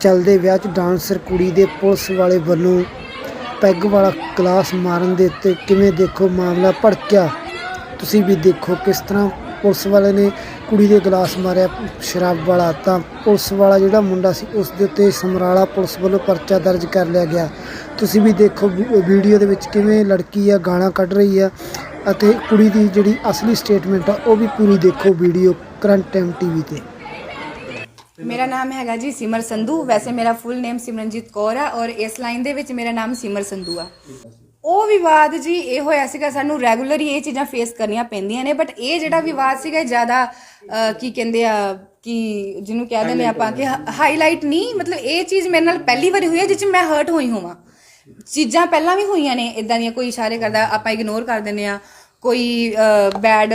ਚੱਲਦੇ ਵਿਆਹ 'ਚ ਡਾਂਸਰ ਕੁੜੀ ਦੇ ਪੁਲਿਸ ਵਾਲੇ ਵੱਲੋਂ ਪੈਗ ਵਾਲਾ ਗਲਾਸ ਮਾਰਨ ਦੇ ਉੱਤੇ ਕਿਵੇਂ ਦੇਖੋ ਮਾਮਲਾ ਭੜਕਿਆ? ਤੁਸੀਂ ਵੀ ਦੇਖੋ ਕਿਸ ਤਰ੍ਹਾਂ ਪੁਲਿਸ ਵਾਲੇ ਨੇ ਕੁੜੀ ਦੇ ਗਲਾਸ ਮਾਰਿਆ ਸ਼ਰਾਬ ਵਾਲਾ। ਤਾਂ ਪੁਲਿਸ ਵਾਲਾ ਜਿਹੜਾ ਮੁੰਡਾ ਸੀ, ਉਸ ਦੇ ਉੱਤੇ ਸਮਰਾਲਾ ਪੁਲਿਸ ਵੱਲੋਂ ਪਰਚਾ ਦਰਜ ਕਰ ਲਿਆ ਗਿਆ। ਤੁਸੀਂ ਵੀ ਦੇਖੋ ਵੀ- ਵੀਡੀਓ ਦੇ ਵਿੱਚ ਕਿਵੇਂ ਲੜਕੀ ਆ ਗਾਲਾਂ ਕੱਢ ਰਹੀ ਆ ਅਤੇ ਕੁੜੀ ਦੀ ਜਿਹੜੀ ਅਸਲੀ ਸਟੇਟਮੈਂਟ ਆ, ਉਹ ਵੀ ਪੂਰੀ ਦੇਖੋ ਵੀਡੀਓ ਕਰੰਟ ਟਾਈਮ ਟੀਵੀ ਤੇ। ਮੇਰਾ ਨਾਮ ਹੈਗਾ ਜੀ ਸਿਮਰ ਸੰਧੂ। ਵੈਸੇ ਮੇਰਾ ਫੁੱਲ ਨੇਮ ਸਿਮਰਨਜੀਤ ਕੌਰ ਆ ਔਰ ਇਸ ਲਾਈਨ ਦੇ ਵਿੱਚ ਮੇਰਾ ਨਾਮ ਸਿਮਰ ਸੰਧੂ ਆ। ਉਹ ਵਿਵਾਦ ਜੀ ਇਹ ਹੋਇਆ ਸੀਗਾ ਸਾਨੂੰ ਰੈਗੂਲਰ ਹੀ ਇਹ ਚੀਜ਼ਾਂ ਫੇਸ ਕਰਨੀਆਂ ਪੈਂਦੀਆਂ ਨੇ ਬਟ ਇਹ ਜਿਹੜਾ ਵਿਵਾਦ ਸੀਗਾ ਜ਼ਿਆਦਾ ਕੀ ਕਹਿੰਦੇ ਆ ਕਿ ਜਿਹਨੂੰ ਕਹਿ ਦਿੰਦੇ ਆਪਾਂ ਕਿ ਹਾਈਲਾਈਟ ਨਹੀਂ ਮਤਲਬ ਇਹ ਚੀਜ਼ ਮੇਰੇ ਨਾਲ ਪਹਿਲੀ ਵਾਰੀ ਹੋਈ ਹੈ ਜਿਸ 'ਚ ਮੈਂ ਹਰਟ ਹੋਈ ਹੋਵਾਂ। ਚੀਜ਼ਾਂ ਪਹਿਲਾਂ ਵੀ ਹੋਈਆਂ ਨੇ ਇਦਾਂ ਦੀਆਂ ਕੋਈ ਇਸ਼ਾਰੇ ਕਰਦਾ ਆਪਾਂ ਇਗਨੋਰ ਕਰ ਦਿੰਦੇ ਆ ਕੋਈ ਬੈਡ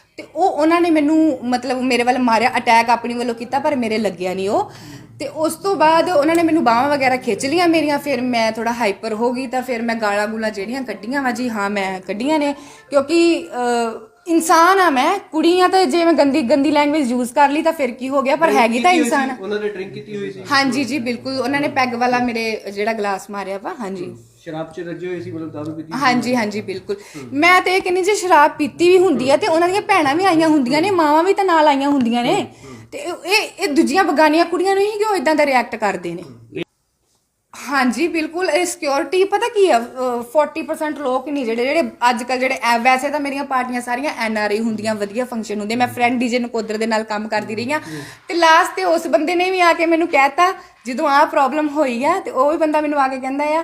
ਤੇ ਉਹ ਉਹਨਾਂ ਨੇ ਮੈਨੂੰ ਮਤਲਬ ਮੇਰੇ ਵੱਲ ਮਾਰਿਆ ਅਟੈਕ ਆਪਣੀ ਵੱਲੋਂ ਕੀਤਾ, ਪਰ ਮੇਰੇ ਲੱਗਿਆ ਨਹੀਂ ਉਹ। ਤੇ ਉਸ ਤੋਂ ਬਾਅਦ ਉਹਨਾਂ ਨੇ ਮੈਨੂੰ ਬਾਹਾਂ ਵਗੈਰਾ ਖਿੱਚ ਲੀਆਂ ਮੇਰੀਆਂ, ਫਿਰ ਮੈਂ ਥੋੜਾ ਹਾਈਪਰ ਹੋ ਗਈ ਤਾਂ ਫਿਰ ਮੈਂ ਗਾਲਾਂ ਗੂਲਾਂ ਜਿਹੜੀਆਂ ਕੱਢੀਆਂ ਵਾ, ਜੀ ਹਾਂ ਮੈਂ ਕੱਢੀਆਂ ਨੇ। ਕਿਉਂਕਿ ਇਨਸਾਨ ਆ ਮੈਂ। ਕੁੜੀਆਂ ਤਾਂ ਜੇ ਮੈਂ ਗੰਦੀ ਗੰਦੀ ਲੈਂਗੁਏਜ ਯੂਜ਼ ਕਰ ਲਈ ਤਾਂ ਫਿਰ ਕੀ ਹੋ ਗਿਆ? ਪਰ ਹੈਗੀ ਤਾਂ ਇਨਸਾਨ। ਆ। ਉਹਨਾਂ ਨੇ ਡਰਿੰਕ ਕੀਤੀ ਹੋਈ ਸੀ? ਹਾਂਜੀ ਜੀ ਬਿਲਕੁਲ। ਉਹਨਾਂ ਨੇ ਪੈਗ ਵਾਲਾ ਮੇਰੇ ਜਿਹੜਾ ਗਲਾਸ ਮਾਰਿਆ ਵਾ। ਹਾਂਜੀ। ਸ਼ਰਾਬ ਚ ਰੱਜੇ ਹੋਏ ਸੀ ਮਤਲਬ ਦਾਰੂ ਪੀਤੀ ਹਾਂਜੀ ਹਾਂਜੀ ਬਿਲਕੁਲ। ਮੈਂ ਤੇ ਇਹ ਕਹਿੰਦੀ ਜੇ ਸ਼ਰਾਬ ਪੀਤੀ ਵੀ ਹੁੰਦੀ ਹੈ ਤੇ ਉਹਨਾਂ ਦੀਆਂ ਭੈਣਾਂ ਵੀ ਆਈਆਂ ਹੁੰਦੀਆਂ ਨੇ ਮਾਵਾਂ ਵੀ ਤਾਂ ਨਾਲ ਆਈਆਂ ਹੁੰਦੀਆਂ ਨੇ। ਤੇ ਇਹ ਇਹ- ਇਹ ਦੂਜੀਆਂ ਬਗਾਨੀਆਂ ਕੁੜੀਆਂ ਨੂੰ ਹੀ ਕਿਉਂ ਇਦਾਂ ਦਾ ਰਿਐਕਟ ਕਰਦੇ ਨੇ? ਹਾਂਜੀ, ਬਿਲਕੁਲ, ਇਹ ਸਿਕਿਉਰਿਟੀ ਪਤਾ ਕੀ ਆ, ਅਹ 40% ਲੋਕ ਨਹੀਂ ਜਿਹੜੇ ਜਿਹੜੇ ਅੱਜ ਕੱਲ ਜਿਹੜੇ ਐ- ਵੈਸੇ ਤਾਂ ਮੇਰੀਆਂ ਪਾਰਟੀਆਂ ਸਾਰੀਆਂ ਐਨ ਆਰ ਆਈ ਹੁੰਦੀਆਂ, ਵਧੀਆ ਫੰਕਸ਼ਨ ਹੁੰਦੇ, ਮੈਂ ਫਰੈਂਡ ਡੀਜੇ ਨਕੋਦਰ ਦੇ ਨਾਲ ਕੰਮ ਕਰਦੀ ਰਹੀ ਹਾਂ ਤੇ ਲਾਸਟ ਤੇ ਉਸ ਬੰਦੇ ਨੇ ਵੀ ਆ ਕੇ ਮੈਨੂੰ ਕਹਿਤਾ, ਜਦੋਂ ਆਹ ਪ੍ਰੋਬਲਮ ਹੋਈ ਆ, ਤੇ ਉਹ ਵੀ ਬੰਦਾ ਮੈਨੂੰ ਆ ਕੇ ਕਹਿੰਦਾ ਆ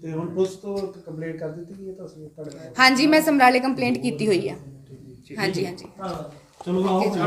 ਤੇ ਹੁਣ ਪੁਲਿਸ ਤੋਂ ਕੰਪਲੇਂਟ ਕਰ ਦਿੱਤੀ ਗਈ ਹੈ ਤੁਸੀਂ ਤੁਹਾਡੇ ਨਾਲ ਹਾਂਜੀ ਮੈਂ ਸਮਰਾਲੇ ਕੰਪਲੇਂਟ ਕੀਤੀ ਹੋਈ ਆ। ਹਾਂਜੀ ਹਾਂਜੀ। ਚਲੋ ਆਓ।